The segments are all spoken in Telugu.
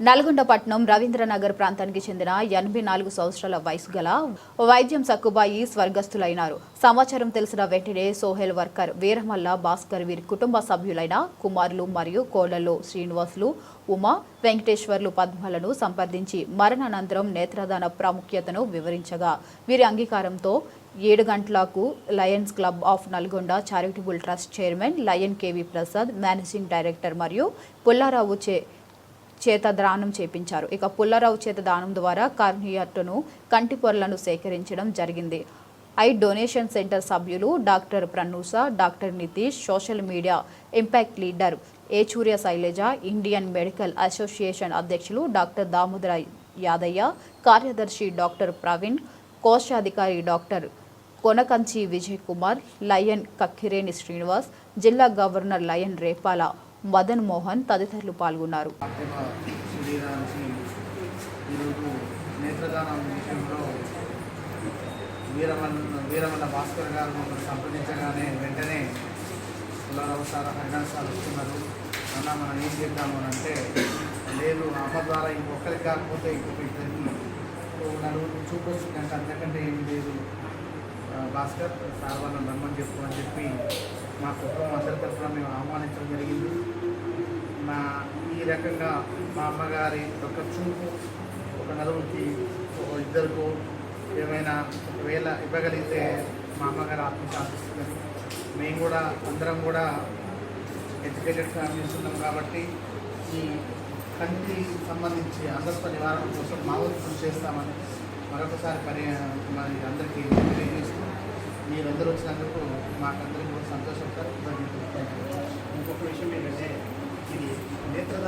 నల్గొండపట్నం రవీంద్రనగర్ ప్రాంతానికి చెందిన ఎనభై నాలుగు సంవత్సరాల వయసు గల వైద్యం సక్కుబాయి స్వర్గస్థులైనారు. సమాచారం తెలిసిన వెంటనే సోహెల్ వర్కర్ వీరమల్ల భాస్కర్ వీరి కుటుంబ సభ్యులైన కుమారులు మరియు కోడళ్ళు శ్రీనివాసులు ఉమా వెంకటేశ్వర్లు పద్మలను సంప్రదించి మరణానంతరం నేత్రదాన ప్రాముఖ్యతను వివరించగా వీరి అంగీకారంతో ఏడు గంటలకు Lions Club of Nalgonda charitable trust chairman lion KV Prasad managing director మరియు పుల్లారావు చే చేత దానం చేపించారు. ఇక పుల్లారావు చేత దానం ద్వారా కార్నియట్టును కంటి పొరలను సేకరించడం జరిగింది. ఐ డొనేషన్ సెంటర్ సభ్యులు doctor Pranusa doctor Nitish social media impact leader Yechurya Shailaja Indian medical association అధ్యక్షులు డాక్టర్ దామోదర యాదయ్య కార్యదర్శి డాక్టర్ ప్రవీణ్ కోశాధికారి డాక్టర్ కొనకంచి విజయ్ కుమార్ లయన్ కక్కిరేని శ్రీనివాస్ జిల్లా గవర్నర్ లయన్ రేపాల మదన్ మోహన్ తదితరులు పాల్గొన్నారు. మాధ్యమ శరీరానికి ఈరోజు నేత్రదానం విషయంలో వీరమల్ల వీరమల్ల భాస్కర్ గారు మమ్మల్ని సంప్రదించగానే వెంటనే పుల్లారావు సార్ హరినాథ్ సార్ వస్తున్నారు అన్న మనం ఏం చేద్దాము అని అంటే లేదు అమ్మ ద్వారా ఇంకొకరికి కాకపోతే ఇంకొక ఇద్దరికి ఓ నలుగురు చూపొచ్చు కంటే అంతకంటే ఏం లేదు. భాస్కర్ సార్ వాళ్ళని రమ్మని చెప్పు అని చెప్పి మా కుటుంబం అందరి తరఫున మేము ఆహ్వానించడం జరిగింది. రకంగా మా అమ్మగారి ఒక చూపు ఒక నలుగురికి ఒక ఇద్దరికో ఏమైనా ఒకవేళ ఇవ్వగలిగితే మా అమ్మగారు ఆత్మశాంతిస్తుంది మేము కూడా అందరం కూడా ఎడ్యుకేటెడ్ ఫ్యామిలీస్ ఉన్నాం కాబట్టి ఈ కంటి సంబంధించి అందస్త నివారణ కోసం మా వంతు కృషి చేస్తామని మరొకసారి పని మరి అందరికీ తెలియజేస్తూ మీరందరూ వచ్చినందుకు మాకందరికీ కూడా సంతోషం సార్ ఇంకొక విషయం ఏంటంటే ఇది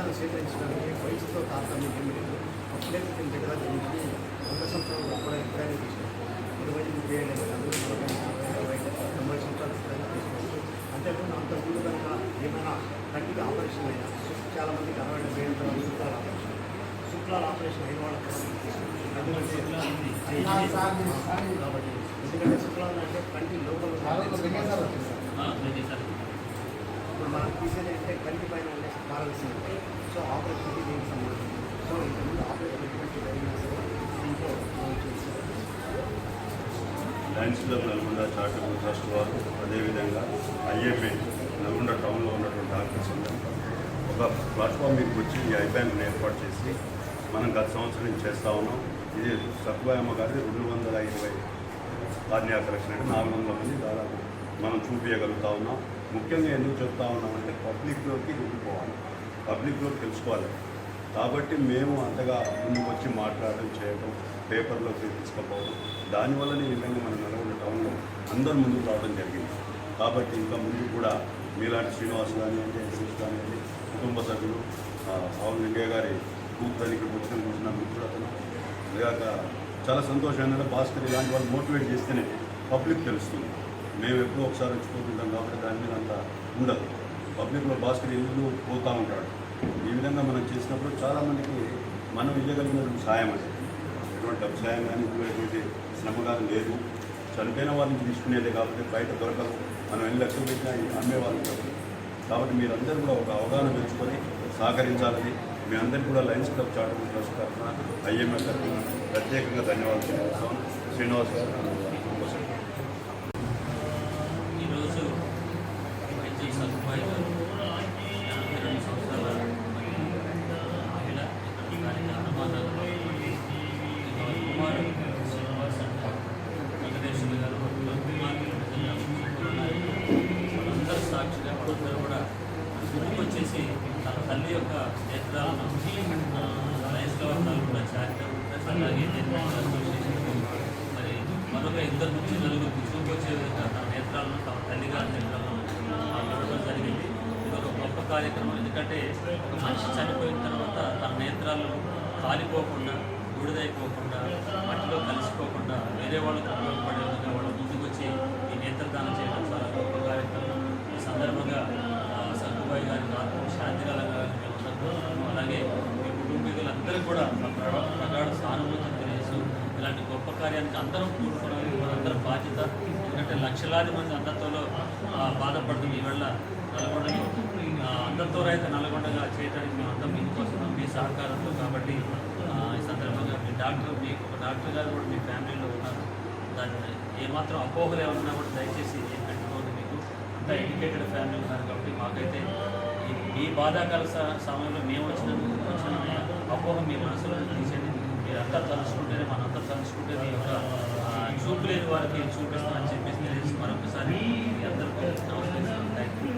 నేత్రదానం స్వీకరించడానికి వయసుతో తారతమ్యం లేదు అప్పుడే దగ్గర దీనికి వంద సంవత్సరాలు అప్పుడే ఎప్పుడైనా తీసుకోవచ్చు ఇరవై ముప్పై ఏళ్ళు కాదు నలభై ఇరవై తొంభై సంవత్సరాలు ఎప్పుడైనా తీసుకోవచ్చు అంతేకాకుండా అంత ముందు కనుక ఏమైనా కంటికి ఆపరేషన్ అయినా చాలా మందికి అరవై డెబ్బై ఏళ్ళ తర్వాత శుక్లాల ఆపరేషన్ శుక్లాల ఆపరేషన్ అయిన వాళ్ళకి కూడా. ఎందుకంటే ఎందుకంటే శుక్లాలు అంటే కంటి లోపల మనం తీసేది అంటే కంటి పైన ఉండే పారదర్శనం సో ఆపరేషన్కి దీనికి సంబంధం సో ఇంతకుముందు ఆపరేషన్ ఎటువంటి జరిగినా సరే దీంట్లో మనం చేస్తాం. Lions Club Nalgonda charitable trust వారు అదేవిధంగా ఐఏపీ నల్గొండ టౌన్లో ఉన్నటువంటి ఆఫీస్ అందరూ ఒక ప్లాట్ఫామ్ మీకు వచ్చి ఈ ఐబ్యాంక్ను ఏర్పాటు చేసి మనం గత సంవత్సరం నుంచి చేస్తూ ఉన్నాం. ఇది సత్వాయమ్మ గారి రెండు వందల ఇరవై కార్నియా అంటే నాలుగు వందల మంది దాదాపు మనం చూపించగలుగుతా ఉన్నాం. ముఖ్యంగా ఎందుకు చెప్తా ఉన్నామంటే పబ్లిక్లోకి వెళ్ళిపోవాలి పబ్లిక్లోకి తెలుసుకోవాలి. కాబట్టి మేము అంతగా ముందుకు వచ్చి మాట్లాడడం చేయడం పేపర్లోకి తీసుకుపోవడం దానివల్లనే ఈ విధంగా మన నల్గొండ టౌన్లో అందరూ ముందుకు రావడం జరిగింది. కాబట్టి ఇంకా ముందు కూడా మీలాంటి శ్రీనివాస్ కానివ్వండి ఎస్ఎస్ కానివ్వండి కుటుంబ సభ్యులు పవన్ వెంకయ్య గారి కూతురు ఇక్కడికి వచ్చిన కూర్చున్న మిత్రుడు అతను లేక చాలా సంతోషం. ఏంటంటే భాస్కర్ ఇలాంటి వాళ్ళు మోటివేట్ చేస్తేనే పబ్లిక్ తెలుస్తుంది. మేము ఎప్పుడూ ఒకసారి వచ్చిపోతుంటాం కాబట్టి దాని మీద అంత ఉండదు. పబ్లిక్లో భాస్కర్ ఇల్లు పోతూ ఉంటాడు? ఈ విధంగా మనం చేసినప్పుడు చాలామందికి మనం ఇవ్వగలిగినటువంటి సాయం అది. ఎటువంటి డబ్బు సాయం కానీ ఇంట్లో ఎటువంటి శ్రమ కానీ లేదు. చనిపోయిన వాళ్ళ నుంచి తీసుకునేదే కాబట్టి బయట దొరకదు. మనం ఎన్ని లక్షలు పెట్టినా అమ్మే వాళ్ళు దొరకదు కాబట్టి మీరందరూ కూడా ఒక అవగాహన పెంచుకొని సహకరించాలని మీ అందరికీ కూడా లయన్స్ క్లబ్ చార్టర్ ట్రస్ట్ తరఫున ఐఎంఎస్ తరఫున ప్రత్యేకంగా ధన్యవాదాలు శ్రీనివాస్ గారు. తల్లి యొక్క నేత్రాలను లయన్స్ గవర్నర్ కూడా చారిటబుల్ ట్రస్ట్ అలాగే నేత్రాల అసోసియేషన్ మరి మరొక ఇద్దరు నుంచి నలుగురు చూపొచ్చే విధంగా తన నేత్రాలను తమ తల్లిగా నేత్రాలను నడవడం జరిగింది. ఇది ఒక గొప్ప కార్యక్రమం. ఎందుకంటే ఒక మనిషి చనిపోయిన తర్వాత తన నేత్రాలు కాలిపోకుండా బూడిదైపోకుండా మట్టిలో కలిసిపోకుండా వేరే వాళ్ళకు ఉపయోగపడే విధంగా వాళ్ళు ముందుకు ఈ నేత్రదానం చేయడం చాలా గొప్ప కార్యక్రమం. ఈ సందర్భంగా సగ్గుబాయి సక్కుబాయి గారికి ఆత్మ శాంతి కలగాలని అలాగే మీ కుటుంబీకులందరికీ కూడా మా ప్రగాఢ సానుభూతిని తెలియజేస్తూ ఇలాంటి గొప్ప కార్యానికి అందరం కూడుకోవడానికి మనందరం బాధ్యత ఎందుకంటే లక్షలాది మంది అందరితోలో బాధపడుతుంది ఈ వల్ల నల్గొండలో. ఆ, అందరితో రైతు నల్గొండగా చేయడానికి మేము అందరం మీకోసం మీ సహకారంతో కాబట్టి ఈ సందర్భంగా మీ డాక్టర్ మీకు ఒక డాక్టర్ గారు కూడా మీ ఫ్యామిలీలో ఉన్నారు. దాన్ని ఏమాత్రం అపోహలు ఏమన్నా కూడా దయచేసి పెట్టుకోండి మీకు. అంతా ఎడ్యుకేటెడ్ ఫ్యామిలీ ఉన్నారు కాబట్టి మాకైతే ఈ బాధాకాల సమయంలో మేము వచ్చిన వచ్చిన అపోహ మీ మనసులో తీసేది అంతా తలుచుకుంటేనే మనంతా తలుచుకుంటేది యొక్క చూపులేని వారికి చూపిస్తాం అని చెప్పేసి తెలియజేసి మరొకసారి అందరికీ నమస్కారం థ్యాంక్ యూ.